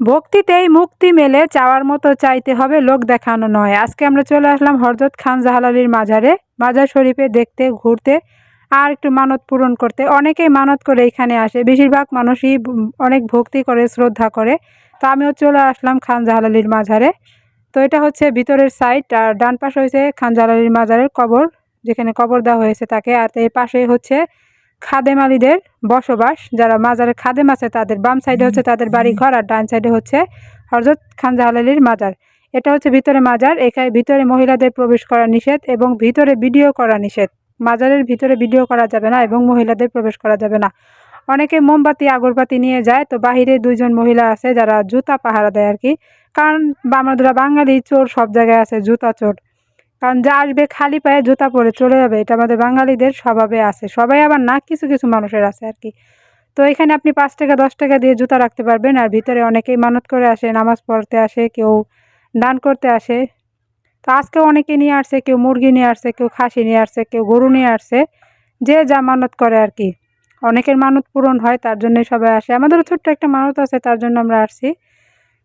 ভক্তিতেই মুক্তি মেলে, চাওয়ার মতো চাইতে হবে, লোক দেখানো নয়। আজকে আমরা চলে আসলাম হরজত খান জাহালালির মাজারে। মাজার শরীফে দেখতে, ঘুরতে, আর একটু মানত পূরণ করতে। অনেকেই মানত করে এখানে আসে। বেশিরভাগ মানুষই অনেক ভক্তি করে, শ্রদ্ধা করে। তো আমিও চলে আসলাম খান জাহালালির মাজারে। তো এটা হচ্ছে ভিতরের সাইড আর ডান পাশে হয়েছে খান জাহালালির মাজারের কবর, যেখানে কবর দেওয়া হয়েছে তাকে। আর এই পাশেই হচ্ছে খাদেম আলীদের বসবাস, যারা মাজারের খাদেম আছে, তাদের বাম সাইডে হচ্ছে তাদের বাড়ি ঘর আর ডান সাইডে হচ্ছে হরজত খান জাহালালির মাজার। এটা হচ্ছে ভিতরে মাজার, এখানে ভিতরে মহিলাদের প্রবেশ করা নিষেধ এবং ভিতরে ভিডিও করা নিষেধ। মাজারের ভিতরে ভিডিও করা যাবে না এবং মহিলাদের প্রবেশ করা যাবে না। অনেকে মোমবাতি, আগরবাতি নিয়ে যায়, তো বাহিরে দুইজন মহিলা আছে যারা জুতা পাহারা দেয় আর কি। কারণ আমাদের বাঙালি, চোর সব জায়গায় আছে, জুতা চোর। কারণ যা আসবে খালি পায়ে জুতা পরে চলে যাবে, এটা আমাদের বাঙালিদের স্বভাবে আছে। সবাই আবার না, কিছু কিছু মানুষের আছে আর কি। তো এখানে আপনি পাঁচ টাকা, দশ টাকা দিয়ে জুতা রাখতে পারবেন আর ভিতরে অনেকেই মানত করে আসে, নামাজ পড়তে আসে, কেউ দান করতে আসে। তো আজকেও অনেকে নিয়ে আসছে, কেউ মুরগি নিয়ে আসছে, কেউ খাসি নিয়ে আসছে, কেউ গরু নিয়ে আসছে, যে যা মানত করে আর কি। অনেকের মানত পূরণ হয়, তার জন্যই সবাই আসে। আমাদেরও ছোট্ট একটা মানত আছে, তার জন্য আমরা আসছি।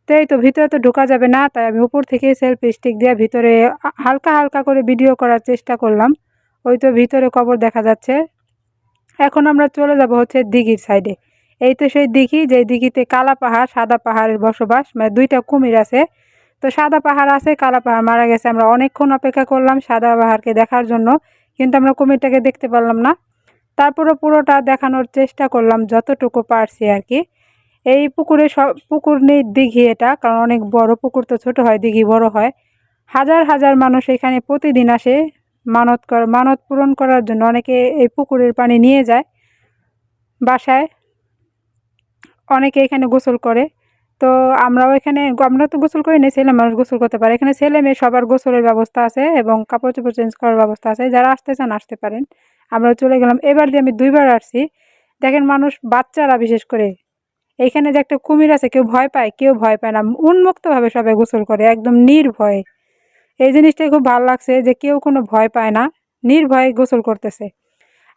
তো এই তো ভিতরে তো ঢোকা যাবে না, তাই আমি উপর থেকে সেলফি স্টিক দিয়ে ভিতরে হালকা হালকা করে ভিডিও করার চেষ্টা করলাম। ওই তো ভিতরে কবর দেখা যাচ্ছে। এখন আমরা চলে যাব হচ্ছে দিঘির সাইডে এই তো সেই দিঘি, যে দিঘিতে কালা পাহাড়, সাদা পাহাড়ের বসবাস মানে দুইটা কুমির আছে। তো সাদা পাহাড় আছে, কালা পাহাড় মারা গেছে। আমরা অনেকক্ষণ অপেক্ষা করলাম সাদা পাহাড়কে দেখার জন্য, কিন্তু আমরা কুমিরটাকে দেখতে পারলাম না। তারপরে পুরোটা দেখানোর চেষ্টা করলাম, যতটুকু পারছি আর কি। এই পুকুরে সব, পুকুর নেই দিঘি এটা, কারণ অনেক বড় পুকুর তো ছোট হয়, দিঘি বড় হয়। হাজার হাজার মানুষ এখানে প্রতিদিন আসে মানত কর, মানত পূরণ করার জন্য। অনেকে এই পুকুরের পানি নিয়ে যায় বাসায়। অনেকে এখানে গোসল করে। তো আমরাও এখানে, আমরা তো গোসল করি না ছেলে মানুষ গোসল করতে পারে। এখানে ছেলে মেয়ে সবার গোসলের ব্যবস্থা আছে এবং কাপড় চোপড় চেঞ্জ করার ব্যবস্থা আছে। যারা আসতে চান, আসতে পারেন। আমরা চলে গেলাম। এবার দিয়ে আমি দুইবার আসছি। দেখেন মানুষ, বাচ্চারা বিশেষ করে এইখানে যে একটা কুমির আছে, কেউ ভয় পায়, কেউ ভয় পায় না। উন্মুক্তভাবে সবাই গোসল করে, একদম নির্ভয়ে। এই জিনিসটাই খুব ভালো লাগছে যে কেউ কোনো ভয় পায় না, নির্ভয়ে গোসল করতেছে।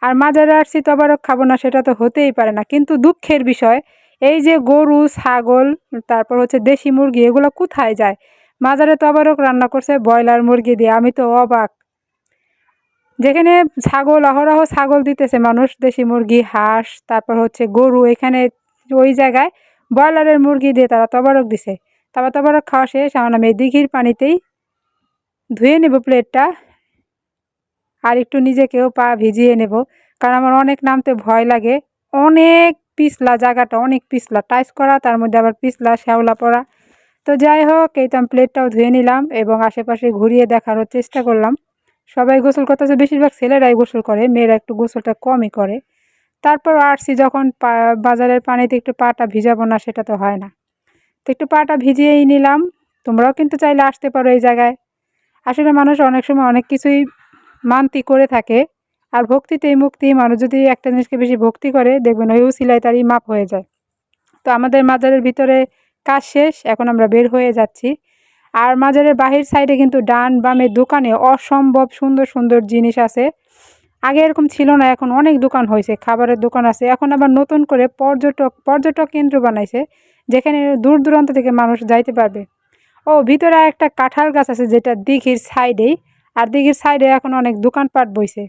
আর মাজারে আসছি তো আবারও খাব না, সেটা তো হতেই পারে না। কিন্তু দুঃখের বিষয়, এই যে গরু, ছাগল, তারপর হচ্ছে দেশি মুরগি, এগুলো কোথায় যায়? মাজারে তো আবারও রান্না করছে ব্রয়লার মুরগি দিয়ে, আমি তো অবাক। যেখানে ছাগল, অহরহ ছাগল দিতেছে মানুষ, দেশি মুরগি, হাঁস, তারপর হচ্ছে গরু, এখানে ওই জায়গায় ব্রয়লারের মুরগি দিয়ে তারা তবারক দিছে। তারপর তবারক খাওয়া শেষ, এখন আমি দিঘির পানিতেই ধুয়ে নেব প্লেটটা আর একটু নিজেকেও পা ভিজিয়ে নেব। কারণ আমার অনেক নামতে ভয় লাগে। অনেক পিছলা জায়গাটা, অনেক পিছলা টাইস করা, তার মধ্যে আবার পিছলা, শ্যাওলা পড়া তো যাই হোক, এই তো আমি প্লেটটাও ধুয়ে নিলাম এবং আশেপাশে ঘুরিয়ে দেখারও চেষ্টা করলাম। সবাই গোসল করতেছে, বেশিরভাগ ছেলেরাই গোসল করে, মেয়েরা একটু গোসলটা কমই করে। তারপর আসছি যখন পা, বাজারের পানিতে একটু পাটা ভিজাবো না, সেটা তো হয় না। তো একটু পাটা ভিজিয়েই নিলাম। তোমরাও কিন্তু চাইলে আসতে পারো এই জায়গায়। আসলে মানুষ অনেক সময় অনেক কিছুই মানতি করে থাকে। আর ভক্তিতেই মুক্তি, মানুষ যদি একটা জিনিসকে বেশি ভক্তি করে, দেখবেন ওই উসিলায় তারই মাপ হয়ে যায়। তো আমাদের মাজারের ভিতরে কাজ শেষ, এখন আমরা বের হয়ে যাচ্ছি। আর মাজারের বাহির সাইডে কিন্তু ডান বামের দোকানে অসম্ভব সুন্দর সুন্দর জিনিস আছে। আগে এরকম ছিল না, এখন অনেক দোকান হয়েছে, খাবারের দোকান আছে। এখন আবার নতুন করে পর্যটক পর্যটক কেন্দ্র বানাইছে, যেখানে দূর দূরান্ত থেকে মানুষ যাইতে পারবে। ও, ভিতরে একটা কাঁঠাল গাছ আছে যেটা দিঘির সাইডেই, আর দিঘির সাইডে এখন অনেক দোকানপাট বইছে।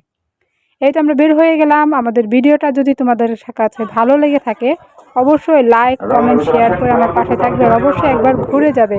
এই তো আমরা বের হয়ে গেলাম। আমাদের ভিডিওটা যদি তোমাদের কাছে ভালো লেগে থাকে, অবশ্যই লাইক কমেন্ট শেয়ার করে আমার পাশে থাকবে অবশ্যই একবার ঘুরে যাবে।